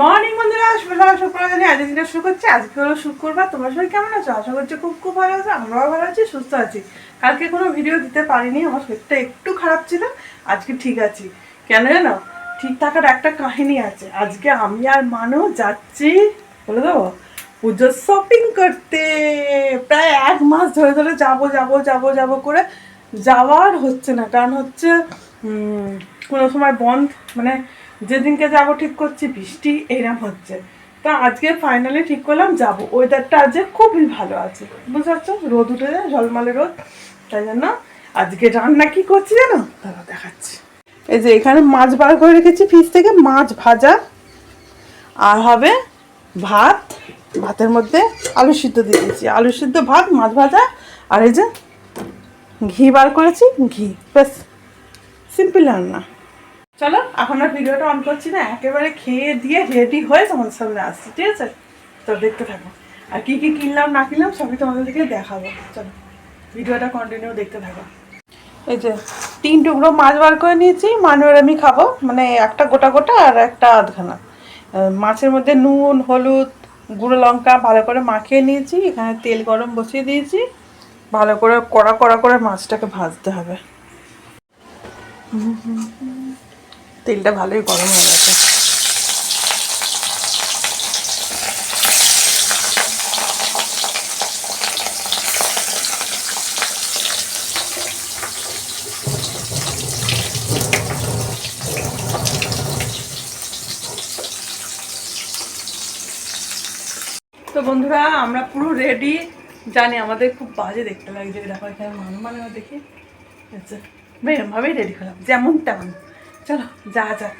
Morning বন্ধুরা। সকাল শুক্রবার জানি আজকে দিনটা শুরু করছি। আজকে হলো শুক্রবার তোমরা সবাই কেমন আছো? আশা করছি খুব খুব ভালো আছো। আমরাও ভালো আছি, সুস্থ আছি। কালকে কোনো ভিডিও দিতে পারিনি। আমার শরীরটা একটু খারাপ ছিল। আজকে ঠিক আছি। কেন জানো? ঠিক থাকার একটা কাহিনী আছে। আজকে আমি আর মানও যাচ্ছি, বলে দেবো? পুজোর শপিং করতে। প্রায় এক মাস ধরে ধরে যাব যাব যাব যাব করে যাওয়ার হচ্ছে না। কারণ হচ্ছে কোনো সময় বন্ধ মানে যেদিনকে যাব ঠিক করছি, বৃষ্টি এইরকম হচ্ছে। তা আজকে ফাইনালি ঠিক করলাম, যাব। ওয়েদারটা আজকে খুবই ভালো আছে। বুঝতে পারছ? রোদ উঠে যায়, ঝলমলে রোদ। তাই জন্য আজকে রান্না কি করছি জানো? দাঁড়া দেখাচ্ছি। এই যে এখানে মাছ বার করে রেখেছি ফ্রিজ থেকে, মাছ ভাজা। আর হবে ভাত, ভাতের মধ্যে আলু সিদ্ধ দিয়ে দিয়েছি। আলু সিদ্ধ, ভাত, মাছ ভাজা। আর এই যে ঘি বার করেছি, ঘি। ব্যাস সিম্পল রান্না। চলো, এখন আর ভিডিওটা অন করছি না, একেবারে খেয়ে দিয়ে রেডি হয়ে তোমাদের সামনে আসছি, ঠিক আছে? তো দেখতে থাকো। আর কি কি কিনলাম, না কিনলাম, সবই তোমাদেরকে দেখাবো। চলো, ভিডিওটা কন্টিনিউ দেখতে থাকো। এই যে, তিন টুকরো মাছ বার করে নিয়েছি মানুষের আমি খাব। মানে একটা গোটা গোটা আর একটা আধখানা। মাছের মধ্যে নুন, হলুদ, গুঁড়ো লঙ্কা ভালো করে মাখিয়ে নিয়েছি, এখানে তেল গরম বসিয়ে দিয়েছি। ভালো করে কড়া কড়া করে মাছটাকে ভাজতে হবে। তেলটা ভালোই গরম হয়ে গেছে। তো বন্ধুরা, আমরা পুরো রেডি জানি আমাদের খুব বাজে দেখতে লাগছে দেখো এখানে মান মানে দেখি। আচ্ছা এরমভাবেই রেডি হলাম, যেমন তেমন। চলো যা যাক।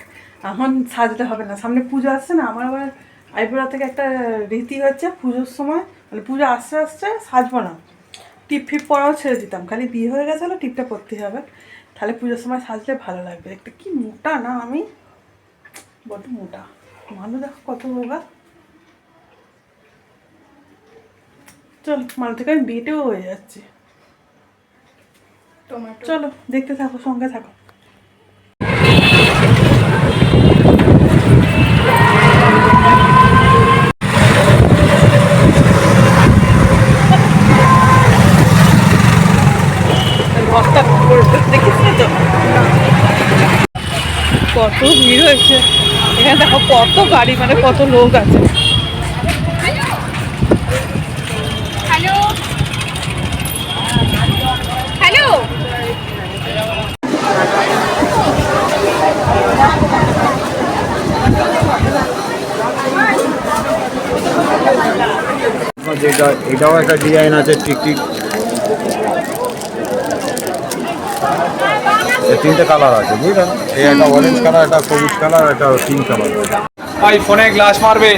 এখন সাজতে হবে না। সামনে পুজো আসছে না? আমার আবার আইবুড়া থেকে একটা রীতি হচ্ছে পুজোর সময় মানে পুজো আসতে আসতে সাজবো না। টিপ ফিপ পরাও ছেড়ে দিতাম। খালি বিয়ে হয়ে গেছে হলো টিপটা পরতে হবে। তাহলে পুজোর সময় সাজলে ভালো লাগবে। একটা কি মোটা না আমি? বড্ড মোটা। মানুষ দেখো কত রোগা। চল মানুষ থেকে আমি বিয়েতেও হয়ে যাচ্ছি। চলো দেখতে থাকো সঙ্গে থাকো। তো? কত ভিড় হয়েছে। এখানে দেখো কত গাড়ি মানে কত লোক আছে। হ্যালো। হ্যালো। যেটা এটাও একটা ডিজাইন আছে টিকটিক তিনটে কালার আছে বুঝলেন? এই একটা অরেঞ্জ কালার একটা সবুজ কালার একটা পিঙ্ক কালার ভাই ফোনে গ্লাস মারবে।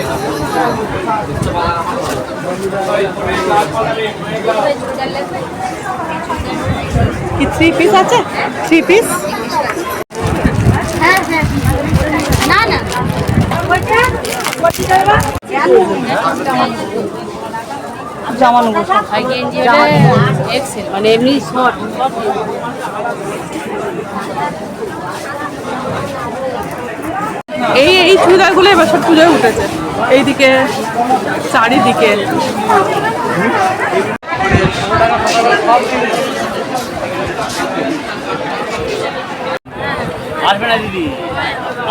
কি থ্রি পিস আছে? থ্রি পিস হ্যাঁ হ্যাঁ। না না। জামা নেব হাই গেঞ্জি এক্সেল মানে এমনি শর্ট এই এই চুড়িদারগুলো এবার সব পুজোয় উঠেছে। এইদিকে চারিদিকে। আসবে না দিদি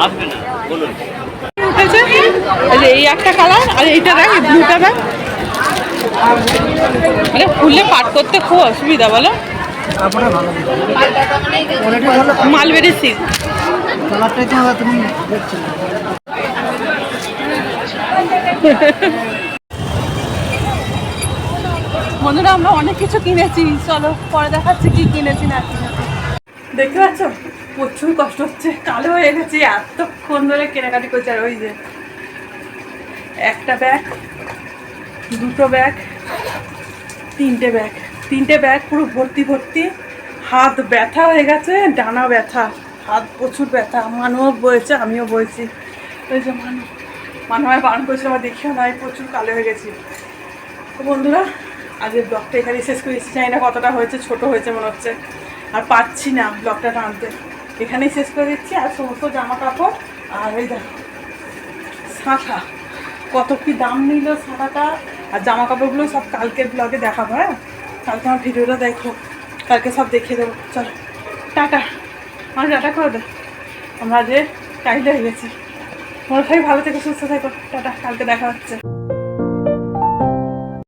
আসবে না বলুন। উঠেছে। এই এই একটা কালার আর এইটা দেখ ব্লুটা দেখ। মানে খুললে পাট করতে খুব অসুবিধা, বলো। মালবেরি সিল্ক বন্ধুরা, আমরা অনেক কিছু কিনেছি। চলো, পরে দেখাচ্ছি কি কিনেছি না দেখতে পাচ্ছ? প্রচুর কষ্ট হচ্ছে। কালো হয়ে গেছি। এতক্ষণ ধরে কেনাকাটি করছে। আর ওই যে একটা ব্যাগ দুটো ব্যাগ তিনটে ব্যাগ তিনটে ব্যাগ পুরো ভর্তি ভর্তি। হাত ব্যথা হয়ে গেছে, ডানা ব্যথা। হাত প্রচুর ব্যথা। মানুও বয়েছে আমিও বয়েছি ওই যে মানু মানু আমায় বারণ করেছিল আমার দেখিও না প্রচুর কালো হয়ে গেছি। তো বন্ধুরা, আজকের ব্লগটা এখানে শেষ করেছি জানি না কতটা হয়েছে, ছোট হয়েছে মনে হচ্ছে। আর পাচ্ছি না ব্লগটা টানতে। এখানেই শেষ করে দিচ্ছি। আর সমস্ত জামা কাপড় আর ওই দেখো শাঁখা কত কি দাম নিল শাঁখাটা আর জামা কাপড়গুলো সব কালকের ব্লগে দেখাবো হ্যাঁ? কালকে আমার ভিডিওটা দেখো, কালকে সব দেখিয়ে দেবো। চল, টাটা। আমার টাটা করে দে। আমরা যে টাইলে হয়ে গেছি। মনে ভাই ভালো থেকে, সুস্থ থাকো। টাটা, কালকে দেখা হচ্ছে।